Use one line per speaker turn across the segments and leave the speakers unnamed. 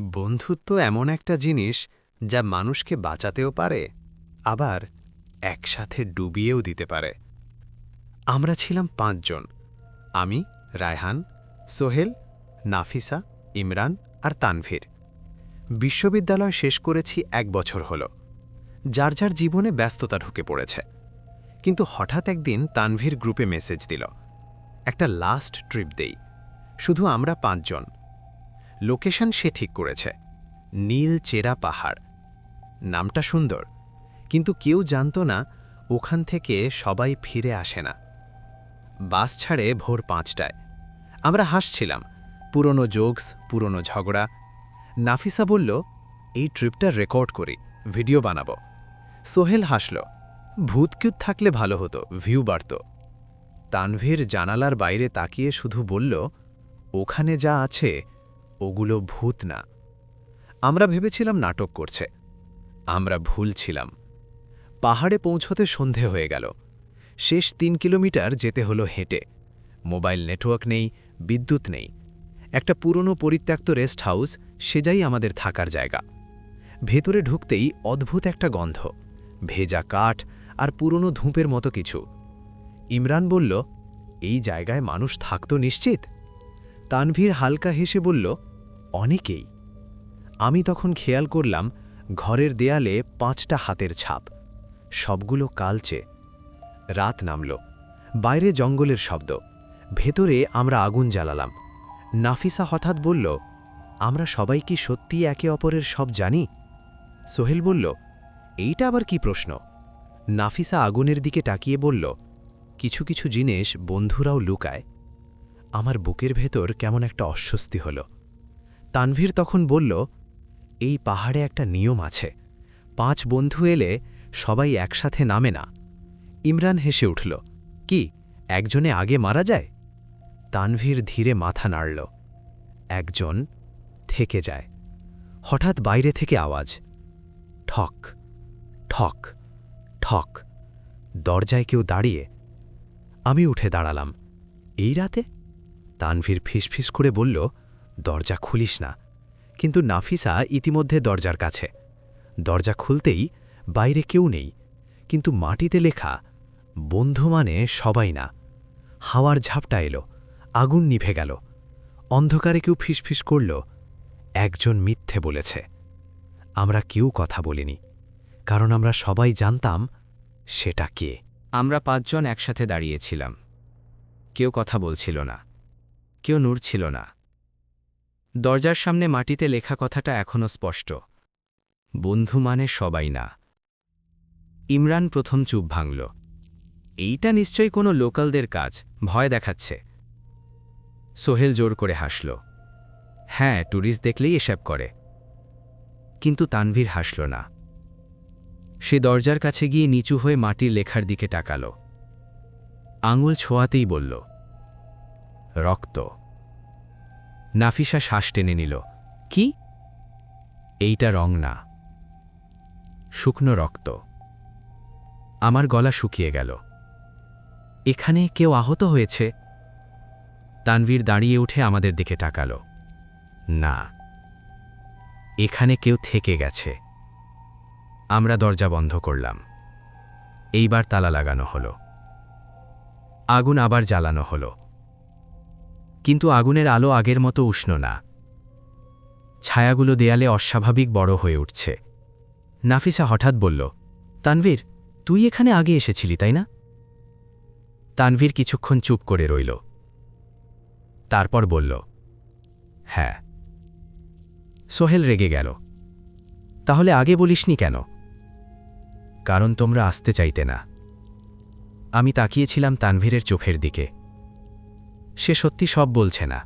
বন্ধুত্ব এমন একটা জিনিস যা মানুষকে বাঁচাতেও পারে, আবার একসাথে ডুবিয়েও দিতে পারে। আমরা ছিলাম পাঁচজন। আমি, রায়হান, সোহেল, নাফিসা, ইমরান আর তানভীর। বিশ্ববিদ্যালয় শেষ করেছি এক বছর হল। যার যার জীবনে ব্যস্ততা ঢুকে পড়েছে। কিন্তু হঠাৎ একদিন তানভীর গ্রুপে মেসেজ দিল। একটা লাস্ট ট্রিপ দেই। শুধু আমরা পাঁচজন। লোকেশন সে ঠিক করেছে। নীল চেরা পাহাড়। নামটা সুন্দর, কিন্তু কেউ জানত না ওখান থেকে সবাই ফিরে আসে না। বাস ছাড়ে ভোর পাঁচটায়। আমরা হাসছিলাম, পুরনো জোকস, পুরনো ঝগড়া। নাফিসা বলল, এই ট্রিপটা রেকর্ড করি, ভিডিও বানাবো। সোহেল হাসল ভূতকিউত থাকলে ভালো হতো, ভিউ বাড়ত। তানভীর জানালার বাইরে তাকিয়ে শুধু বলল, ওখানে যা আছে ওগুলো ভূত না। আমরা ভেবেছিলাম নাটক করছে। আমরা ভুল ছিলাম। পাহাড়ে পৌঁছতে সন্ধে হয়ে গেল। শেষ তিন কিলোমিটার যেতে হলো হেঁটে। মোবাইল নেটওয়ার্ক নেই, বিদ্যুৎ নেই। একটা পুরনো পরিত্যক্ত রেস্ট হাউস, সেজাই আমাদের থাকার জায়গা। ভেতরে ঢুকতেই অদ্ভুত একটা গন্ধ। ভেজা কাঠ আর পুরনো ধূপের মতো কিছু। ইমরান বলল, এই জায়গায় মানুষ থাকতো নিশ্চিত? তানভীর হালকা হেসে বলল অনেকেই। আমি তখন খেয়াল করলাম, ঘরের দেয়ালে পাঁচটা হাতের ছাপ। সবগুলো কালচে। রাত নামল। বাইরে জঙ্গলের শব্দ। ভেতরে আমরা আগুন জ্বালালাম। নাফিসা হঠাৎ বলল, আমরা সবাই কি সত্যি একে অপরের সব জানি? সোহেল বলল, এইটা আবার কি প্রশ্ন? নাফিসা আগুনের দিকে তাকিয়ে বলল, কিছু কিছু জিনিস বন্ধুরাও লুকায়। আমার বুকের ভেতর কেমন একটা অস্বস্তি হল। তানভীর তখন বলল, এই পাহাড়ে একটা নিয়ম আছে। পাঁচ বন্ধু এলে সবাই একসাথে নামে না। ইমরান হেসে উঠল, কি, একজনে আগে মারা যায়? তানভীর ধীরে মাথা নাড়ল, একজন থেকে যায়। হঠাৎ বাইরে থেকে আওয়াজ, ঠক ঠক ঠক, দরজায় কেউ দাঁড়িয়ে আমি উঠে দাঁড়ালাম। এই রাতে? তানভীর ফিসফিস করে বলল দরজা খুলিস না। কিন্তু নাফিসা ইতিমধ্যে দরজার কাছে। দরজা খুলতেই বাইরে কেউ নেই। কিন্তু মাটিতে লেখা, বন্ধু মানে সবাই না। হাওয়ার ঝাপটা এলো, আগুন নিভে গেল। অন্ধকারে কেউ ফিসফিস করল, একজন মিথ্যে বলেছে। আমরা কেউ কথা বলিনি। কারণ আমরা সবাই জানতাম, সেটা কে।
আমরা পাঁচজন একসাথে দাঁড়িয়েছিলাম। কেউ কথা বলছিল না। কেউ নড়ছিল না। দরজার সামনে মাটিতে লেখা কথাটা এখনও স্পষ্ট। বন্ধু মানে সবাই না। ইমরান প্রথম চুপ ভাঙল। এইটা নিশ্চয়ই কোনো লোকালদের কাজ, ভয় দেখাচ্ছে। সোহেল জোর করে হাসল। হ্যাঁ ট্যুরিস্ট দেখলেই এসব করে। কিন্তু তানভীর হাসল না। সে দরজার কাছে গিয়ে নিচু হয়ে মাটির লেখার দিকে টাকাল আঙুল ছোঁয়াতেই বলল, রক্ত। নাফিসা শ্বাস টেনে নিল। কি? এইটা রং না। শুকনো রক্ত। আমার গলা শুকিয়ে গেল। এখানে কেউ আহত হয়েছে? তানভীর দাঁড়িয়ে উঠে আমাদের দিকে টাকাল না। এখানে কেউ থেকে গেছে। আমরা দরজা বন্ধ করলাম। এইবার তালা লাগানো হলো। আগুন আবার জ্বালানো হলো। কিন্তু আগুনের আলো আগের মতো উষ্ণ না। ছায়াগুলো দেয়ালে অস্বাভাবিক বড় হয়ে উঠছে। নাফিসা হঠাৎ বলল, তানভীর, তুই এখানে আগে এসেছিলি, তাই না? তানভীর কিছুক্ষণ চুপ করে রইল। তারপর বলল হ্যাঁ। সোহেল রেগে গেল, তাহলে আগে বলিসনি কেন? কারণ তোমরা আসতে চাইতে না। আমি তাকিয়েছিলাম তানভীরের চোখের দিকে। সে সত্যি সব বলছে না।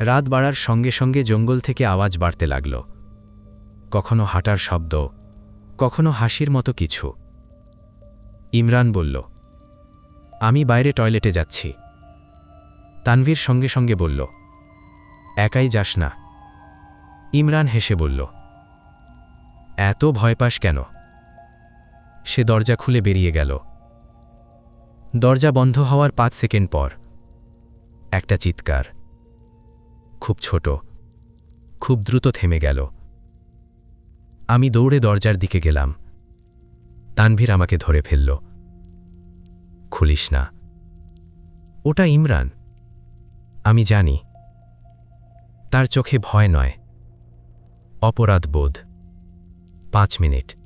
রাত বাড়ার সঙ্গে সঙ্গে জঙ্গল থেকে আওয়াজ বাড়তে লাগল। কখনো হাঁটার শব্দ, কখনো হাসির মতো কিছু। ইমরান বলল, আমি বাইরে টয়লেটে যাচ্ছি। তানভীর সঙ্গে সঙ্গে বলল, একাই যাস না। ইমরান হেসে বলল, এত ভয় পাস কেন? সে দরজা খুলে বেরিয়ে গেল। দরজা বন্ধ হওয়ার পাঁচ সেকেন্ড পর একটা চিৎকার। খুব ছোট, খুব দ্রুত থেমে গেল। আমি দৌড়ে দরজার দিকে গেলাম। তানভীর আমাকে ধরে ফেলল। খুলিস না। ওটা ইমরান। আমি জানি। তার চোখে ভয় নয়। অপরাধ বোধ। পাঁচ মিনিট।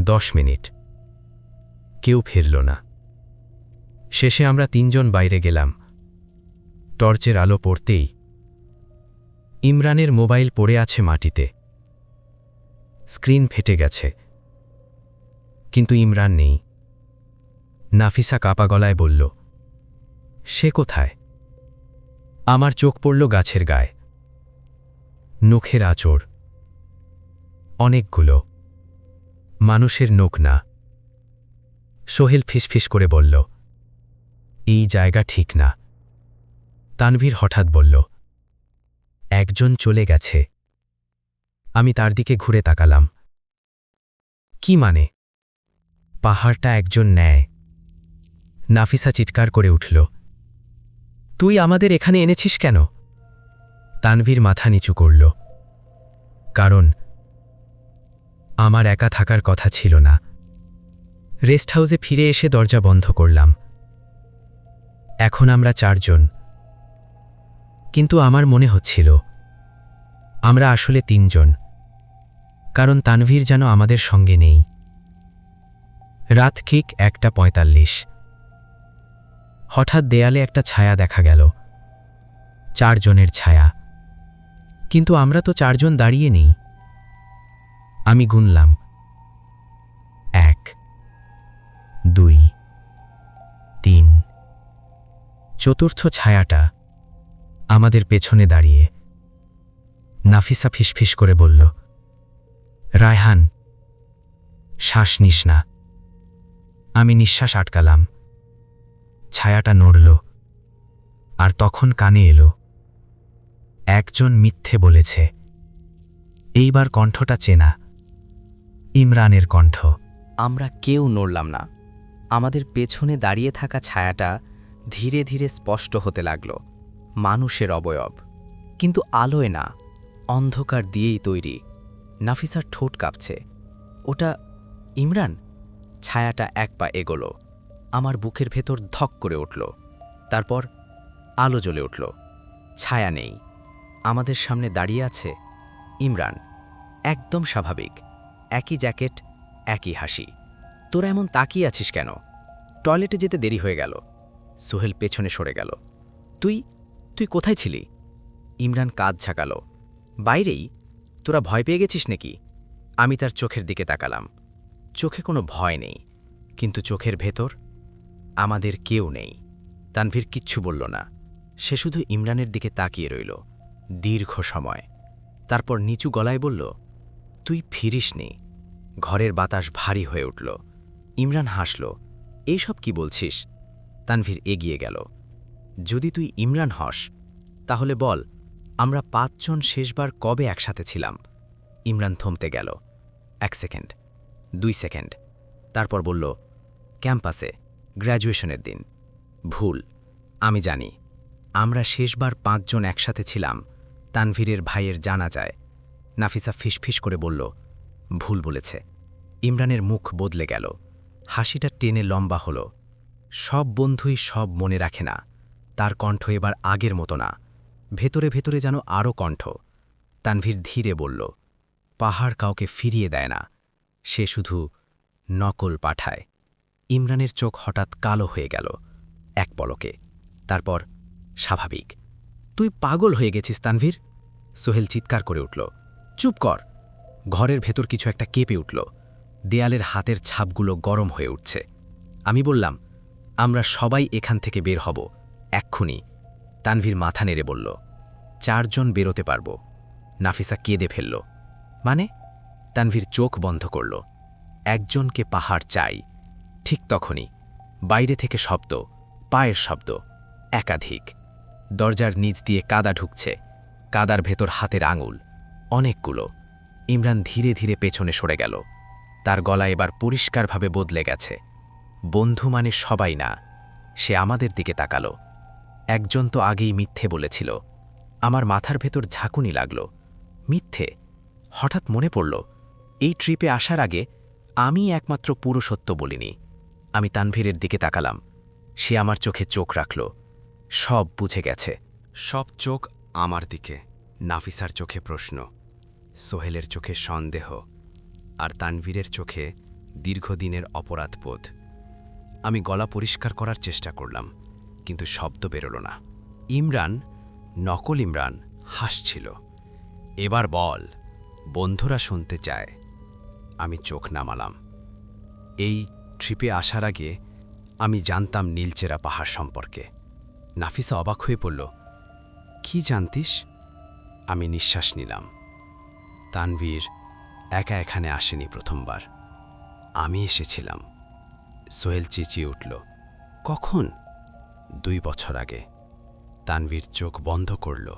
দশ মিনিট। কেউ ফিরল না। শেষে আমরা তিনজন বাইরে গেলাম। টর্চের আলো পড়তেই ইমরানের মোবাইল পড়ে আছে মাটিতে। স্ক্রিন ফেটে গেছে। কিন্তু ইমরান নেই। নাফিসা কাপা গলায় বলল, সে কোথায়? আমার চোখ পড়ল গাছের গায়ে। নখের আচড়। অনেকগুলো। মানুষের নখ না সোহেল ফিসফিস করে বলল, এই জায়গা ঠিক না। তানভীর হঠাৎ বলল, একজন চলে গেছে। আমি তার দিকে ঘুরে তাকালাম। কি মানে? পাহাড়টা একজন নেয় নাফিসা চিৎকার করে উঠল, তুই আমাদের এখানে এনেছিস কেন? তানভীর মাথা নিচু করল, কারণ আমার একা থাকার কথা ছিল না। রেস্ট হাউসে ফিরে এসে দরজা বন্ধ করলাম। এখন আমরা চারজন। কিন্তু আমার মনে হচ্ছিল, আমরা আসলে তিনজন, কারণ তানভীর যেন আমাদের সঙ্গে নেই। রাত ঠিক একটা পঁয়তাল্লিশ। হঠাৎ দেয়ালে একটা ছায়া দেখা গেল, চারজনের ছায়া। কিন্তু আমরা তো চারজন দাঁড়িয়ে নেই। আমি গুনলাম, এক, দুই, তিন। চতুর্থ ছায়াটা আমাদের পেছনে দাঁড়িয়ে। নাফিসা ফিসফিস করে বলল, রায়হান, শ্বাস নিস না। আমি নিঃশ্বাস আটকালাম। ছায়াটা নড়ল, আর তখন কানে এলো, একজন মিথ্যে বলেছে। এইবার কণ্ঠটা চেনা। ইমরানের কণ্ঠ।
আমরা কেউ নড়লাম না। আমাদের পেছনে দাঁড়িয়ে থাকা ছায়াটা ধীরে ধীরে স্পষ্ট হতে লাগল। মানুষের অবয়ব। কিন্তু আলোয় না, অন্ধকার দিয়েই তৈরি। নাফিসার ঠোঁট কাঁপছে। ওটা ইমরান? ছায়াটা এক পা এগোলো। আমার বুকের ভেতর ধক করে উঠল। তারপর আলো জ্বলে উঠল। ছায়া নেই। আমাদের সামনে দাঁড়িয়ে আছে ইমরান। একদম স্বাভাবিক। একই জ্যাকেট, একই হাসি। তোরা এমন তাকিয়ে আছিস কেন? টয়লেটে যেতে দেরি হয়ে গেল। সোহেল পেছনে সরে গেল। তুই তুই কোথায় ছিলি? ইমরান কাঁধ ঝাঁকালো। বাইরেই, তোরা ভয় পেয়ে গেছিস নাকি? আমি তার চোখের দিকে তাকালাম। চোখে কোনো ভয় নেই, কিন্তু চোখের ভেতর আমাদের কেউ নেই। তানভীর কিচ্ছু বলল না। সে শুধু ইমরানের দিকে তাকিয়ে রইল। দীর্ঘ সময়। তারপর নিচু গলায় বলল, তুই ফিরিসনি। ঘরের বাতাস ভারী হয়ে উঠল। ইমরান হাসল, এইসব কি বলছিস? তানভীর এগিয়ে গেল। যদি তুই ইমরান হস, তাহলে বল, আমরা পাঁচজন শেষবার কবে একসাথে ছিলাম? ইমরান থমতে গেল। এক সেকেন্ড, দুই সেকেন্ড। তারপর বলল, ক্যাম্পাসে, গ্র্যাজুয়েশনের দিন। ভুল, আমি জানি। আমরা শেষবার পাঁচজন একসাথে ছিলাম, তানভীরের ভাইয়ের জানা যায়। নাফিসা ফিসফিস করে বলল, ভুল বলেছে। ইমরানের মুখ বদলে গেল। হাসিটা টেনে লম্বা হল। সব বন্ধুই সব মনে রাখে না। তার কণ্ঠ এবার আগের মতো না। ভেতরে ভেতরে যেন আরও কণ্ঠ। তানভীর ধীরে বলল, পাহাড় কাউকে ফিরিয়ে দেয় না। সে শুধু নকল পাঠায়। ইমরানের চোখ হঠাৎ কালো হয়ে গেল, এক পলকে। তারপর, স্বাভাবিক। তুই পাগল হয়ে গেছিস, তানভীর? সোহেল চিৎকার করে উঠল, চুপ কর। ঘরের ভেতর কিছু একটা কেঁপে উঠল। দেয়ালের হাতের ছাপগুলো গরম হয়ে উঠছে। আমি বললাম, আমরা সবাই এখান থেকে বের হব। এক্ষুনি। তানভীর মাথা নেড়ে বলল, চারজন বেরোতে পারব। নাফিসা কেঁদে ফেলল। মানে? তানভীর চোখ বন্ধ করল। একজনকে পাহাড় চাই। ঠিক তখনই। বাইরে থেকে শব্দ, পায়ের শব্দ, একাধিক। দরজার নিচ দিয়ে কাদা ঢুকছে। কাদার ভেতর হাতের আঙুল, অনেকগুলো। ইমরান ধীরে ধীরে পেছনে সরে গেল। তার গলা এবার পরিষ্কারভাবে বদলে গেছে। বন্ধু মানে সবাই না, সে আমাদের দিকে তাকালো। একজন তো আগেই মিথ্যে বলেছিল।
আমার মাথার ভেতর ঝাঁকুনি লাগল। মিথ্যে? হঠাৎ মনে পড়ল, এই ট্রিপে আসার আগে আমি একমাত্র পুরো সত্য বলিনি। আমি তানভীরের দিকে তাকালাম। সে আমার চোখে চোখ রাখল। সব বুঝে গেছে।
সব চোখ আমার দিকে। নাফিসার চোখে প্রশ্ন, সোহেলের চোখে সন্দেহ, আর তানভীরের চোখে দীর্ঘদিনের অপরাধবোধ। আমি গলা পরিষ্কার করার চেষ্টা করলাম। কিন্তু শব্দ বেরোল না। ইমরান, নকল ইমরান, হাসছিল। এবার বল, বন্ধুরা শুনতে চায়। আমি চোখ নামালাম। এই ট্রিপে আসার আগে আমি জানতাম নীলচেরা পাহাড় সম্পর্কে। নাফিসা অবাক হয়ে পড়ল, কি জানতিস? আমি নিঃশ্বাস নিলাম। তানভীর একা এখানে আসেনি প্রথমবার। আমি এসেছিলাম। সোহেল চেঁচিয়ে উঠল, কখন? দুই বছর আগে। তানভীর চোখ বন্ধ করল।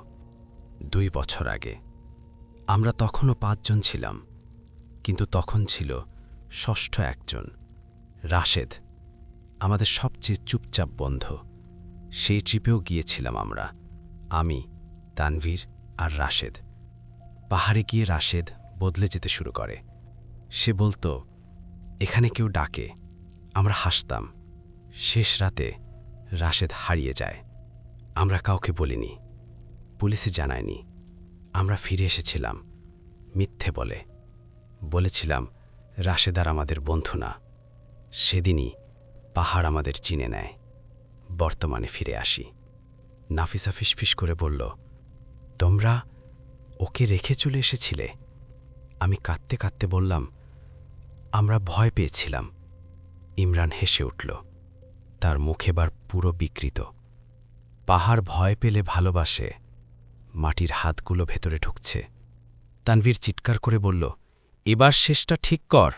দুই বছর আগে। আমরা তখনও পাঁচজন ছিলাম। কিন্তু তখন ছিল ষষ্ঠ একজন, রাশেদ, আমাদের সবচেয়ে চুপচাপ বন্ধ। সেই ট্রিপেও গিয়েছিলাম আমরা, আমি, তানভীর আর রাশেদ। পাহাড়ে গিয়ে রাশেদ বদলে যেতে শুরু করে। সে বলতো, এখানে কেউ ডাকে, আমরা হাসতাম। শেষ রাতে রাশেদ হারিয়ে যায়। আমরা কাউকে বলিনি, পুলিশে জানায়নি। আমরা ফিরে এসেছিলাম, মিথ্যে বলে। বলেছিলাম, রাশেদ আর আমাদের বন্ধু না। সেদিনই পাহাড় আমাদের চিনে নেয়। বর্তমানে ফিরে আসি। নাফিসা ফিসফিস করে বলল, তোমরা ওকে রেখে চলে এসেছিলে? আমি কাঁদতে কাঁদতে বললাম, আমরা ভয় পেয়েছিলাম। ইমরান হেসে উঠল তার মুখ এবার পুরো বিকৃত। পাহাড় ভয় পেলে ভালোবাসে, মাটির হাতগুলো ভেতরে ঢুকছে। তানভীর চিৎকার করে বলল, এবার শেষটা ঠিক কর।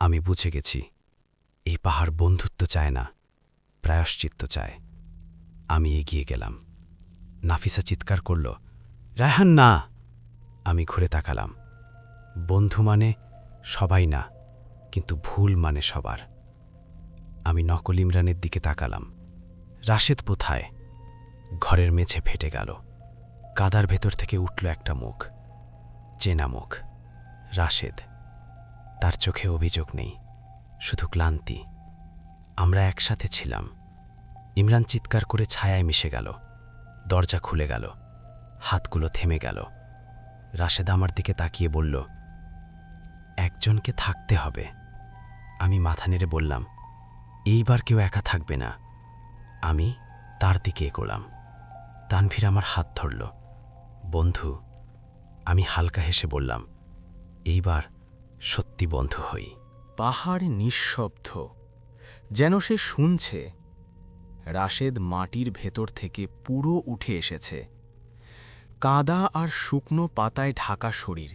আমি বুঝে গেছি, এই পাহাড় বন্ধুত্ব চায় না, প্রায়শ্চিত্ত চায়। আমি এগিয়ে গেলাম। নাফিসা চিৎকার করল, রায়হান, না। আমি ঘুরে তাকালাম। বন্ধু মানে সবাই না, কিন্তু ভুল মানে সবার। আমি নকল ইমরানের দিকে তাকালাম। রাশেদ কোথায়? ঘরের মেঝে ফেটে গেল। কাদার ভেতর থেকে উঠল একটা মুখ। চেনা মুখ। রাশেদ। তার চোখে অভিযোগ নেই। শুধু ক্লান্তি। আমরা একসাথে ছিলাম। ইমরান চিৎকার করে ছায়ায় মিশে গেল। দরজা খুলে গেল। হাতগুলো থেমে গেল। রাশেদ আমার দিকে তাকিয়ে বলল, একজনকে থাকতে হবে। আমি মাথা নেড়ে বললাম এইবার কেউ একা থাকবে না। আমি তার দিকে এগোলাম। তানভীর আমার হাত ধরল। বন্ধু, আমি হালকা হেসে বললাম, এইবার সত্যি বন্ধু হই।
পাহাড় নিঃশব্দ। যেন সে শুনছে, রাশেদ মাটির ভেতর থেকে পুরো উঠে এসেছে। কাদা আর শুকনো পাতায় ঢাকা শরীর,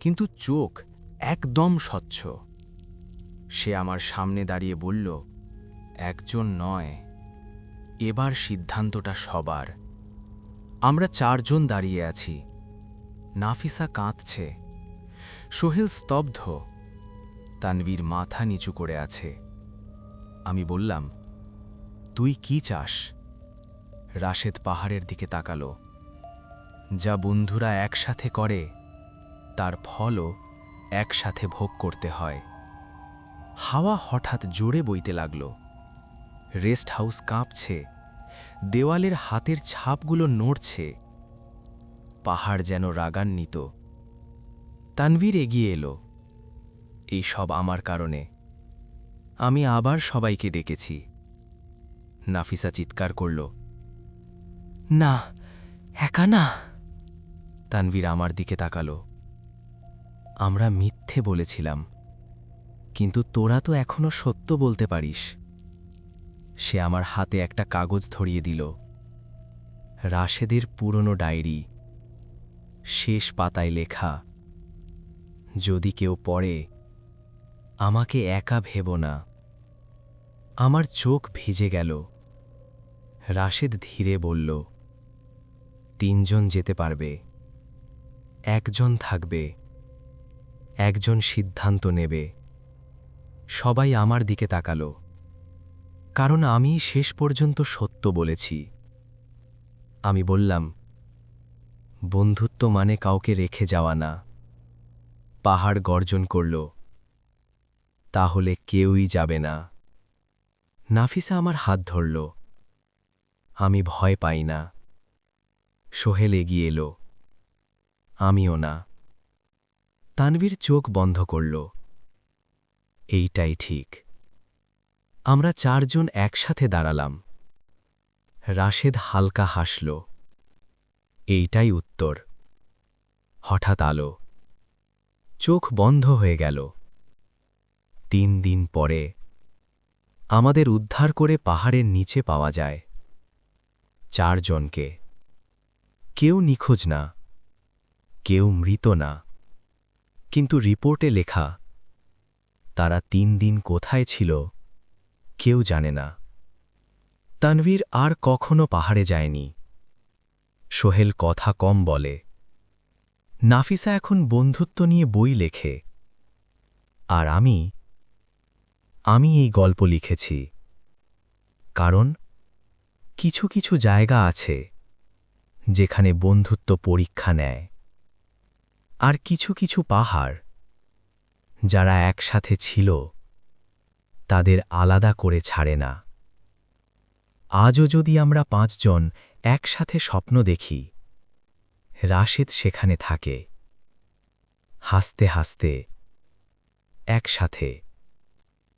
কিন্তু চোখ একদম স্বচ্ছ। সে আমার সামনে দাঁড়িয়ে বলল, একজন নয়। এবার সিদ্ধান্তটা সবার। আমরা চারজন দাঁড়িয়ে আছি। নাফিসা কাঁদছে। সোহেল স্তব্ধ। তানভীর মাথা নিচু করে আছে। আমি বললাম, তুই কি চাস? রাশেদ পাহাড়ের দিকে তাকালো। যা বন্ধুরা একসাথে করে, তার ফলও একসাথে ভোগ করতে হয়। হাওয়া হঠাৎ জোরে বইতে লাগল। রেস্ট হাউস কাঁপছে, দেওয়ালের হাতের ছাপগুলো নড়ছে, পাহাড় যেন রাগান্বিত। তানভীর এগিয়ে এলো, এই সব আমার কারণে। আমি আবার সবাইকে ডেকেছি। নাফিসা চিৎকার করল, না, একা না। তানভীর আমার দিকে তাকালো। আমরা মিথ্যে বলেছিলাম। কিন্তু তোরা তো এখনও সত্য বলতে পারিস। সে আমার হাতে একটা কাগজ ধরিয়ে দিল। রাশেদের পুরনো ডায়েরি। শেষ পাতায় লেখা, যদি কেউ পড়ে, আমাকে একা ভেব না। আমার চোখ ভিজে গেল। রাশেদ ধীরে বলল, তিনজন যেতে পারবে। একজন থাকবে। একজন সিদ্ধান্ত নেবে। সবাই আমার দিকে তাকাল। কারণ আমি শেষ পর্যন্ত সত্য বলেছি। আমি বললাম, বন্ধুত্ব মানে কাউকে রেখে যাওয়া না। পাহাড় গর্জন করল, তাহলে কেউই যাবে না। নাফিসা আমার হাত ধরল। আমি ভয় পাই না। সোহেল এগিয়ে এলো। আমিও না। তানভীর চোখ বন্ধ করল। এইটাই ঠিক। আমরা চারজন একসাথে দাঁড়ালাম। রাশেদ হালকা হাসল। এইটাই উত্তর। হঠাৎ আলো। চোখ বন্ধ হয়ে গেল। তিন দিন পরে আমাদের উদ্ধার করে পাহাড়ের নিচে পাওয়া যায়। চারজনকে। কেউ নিখোঁজ না। কেউ মৃত না। কিন্তু রিপোর্টে লেখা তারা তিন দিন কোথায় ছিল, কেউ জানে না। তানভীর আর কখনো পাহাড়ে যায়নি। সোহেল কথা কম বলে। নাফিসা এখন বন্ধুত্ব নিয়ে বই লেখে। আর আমি আমি এই গল্প লিখেছি। কারণ, কিছু কিছু জায়গা আছে, যেখানে বন্ধুত্ব পরীক্ষা নেয়। আর কিছু কিছু পাহাড় যারা একসাথে ছিল, তাদের আলাদা করে ছাড়ে না। আজও যদি আমরা পাঁচজন একসাথে স্বপ্ন দেখি, রাশেদ সেখানে থাকে। হাসতে হাসতে একসাথে